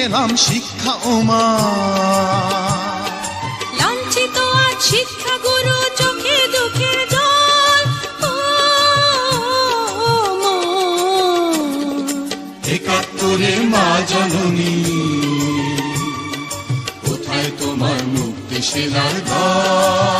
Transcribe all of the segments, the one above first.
পেলাম শিক্ষা ওমা লাঞ্ছিত আজ শিক্ষা গুরু চোখে দুঃখের জল। ও মা। একাত্তরের মা জননী কোথায় তোমার মুক্তি সেনার ঘর?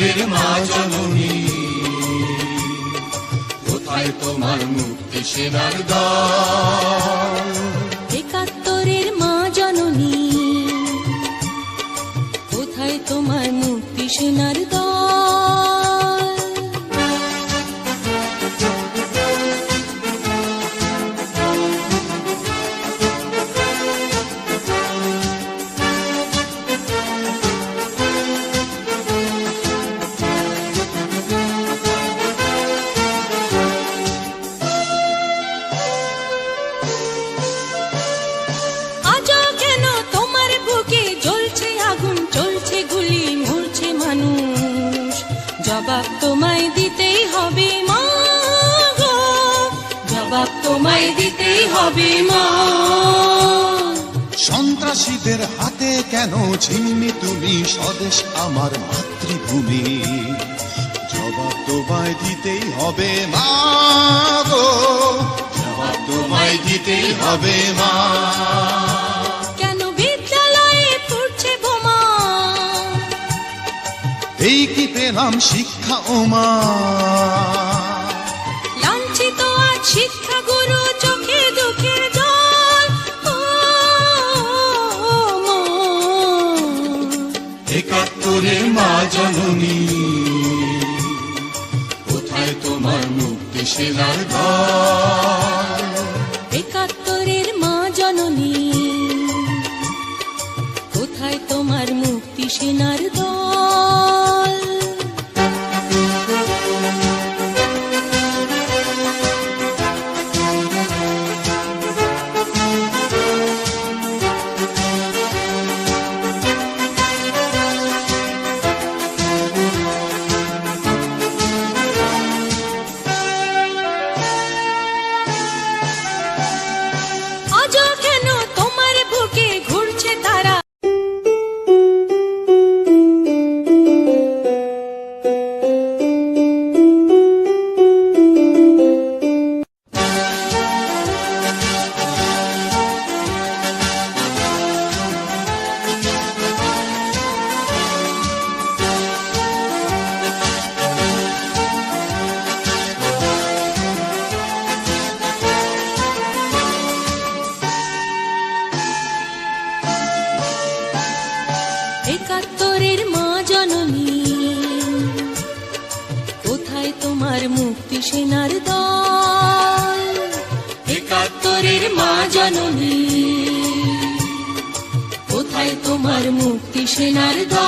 একাত্তরের মা জননী। কোথায় তোমার মুক্তি সেনার একাত্তরের মা জননী। কোথায় তোমার মুক্তি সেনার সন্ত্রাসীদের হাতে কেন ছিন্নি তুমি স্বদেশ আমার মাতৃভূমি? জবাব তোমায় দিতেই হবে মা গো। জবাব হবে মা। কেন বিদ্যালয়ে ফুটছে বোমা? এই কি পেলাম শিক্ষা ও মা? লাঞ্ছিত আজ শিক্ষা গুরু জননী। কোথায় তোমার মুক্তি সেনার একাত্তরের মা জননী। কোথায় তোমার মুক্তি সেনার দল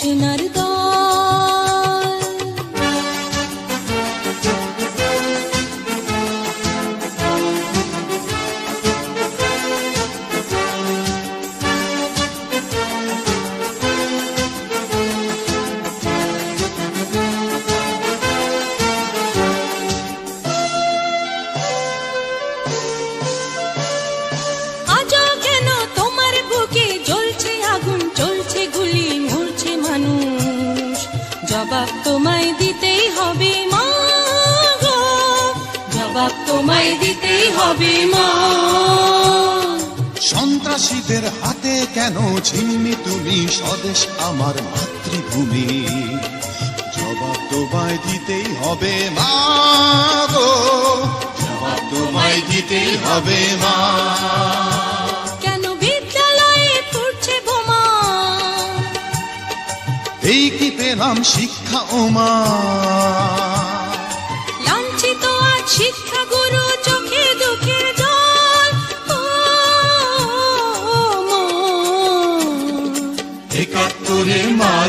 মুক্তি সন্ত্রাসীদের হাতে কেন ছিন্নি তুমি স্বদেশ আমার মাতৃভূমি? জবাব তোমায় দিতেই হবে মা গো। জবাব তোমায় দিতেই হবে মা। এই কি পেলাম শিক্ষা ও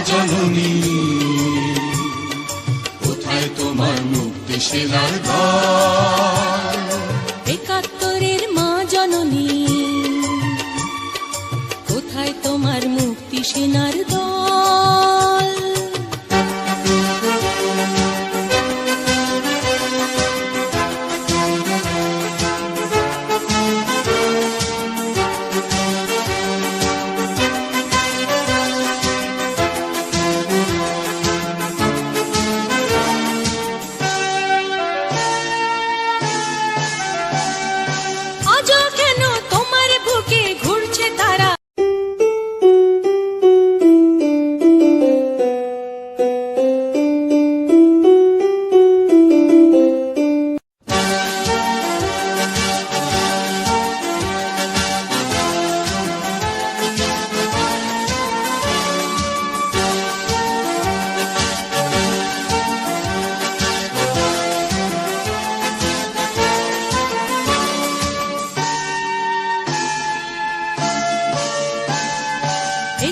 জননী কোথায় তোমার মুক্তি সেনার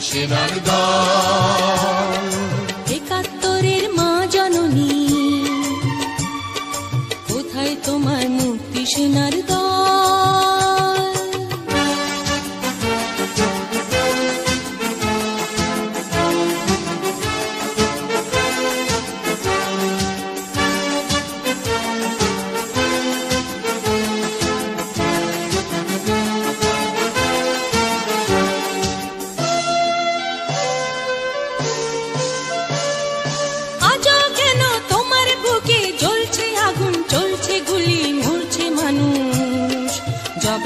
সেনার একাত্তরের মা জননী কোথায় তোমার মুক্তি সেনার দল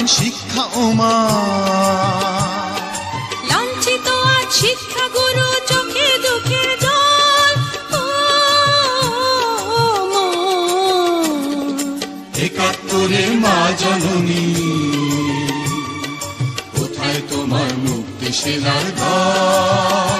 পেলাম শিক্ষা ওমা লাঞ্ছিত আজ শিক্ষা গুরু চোখে দুঃখের জল। ও মা। জননী কোথায় তোমার মুক্তি সেনার দল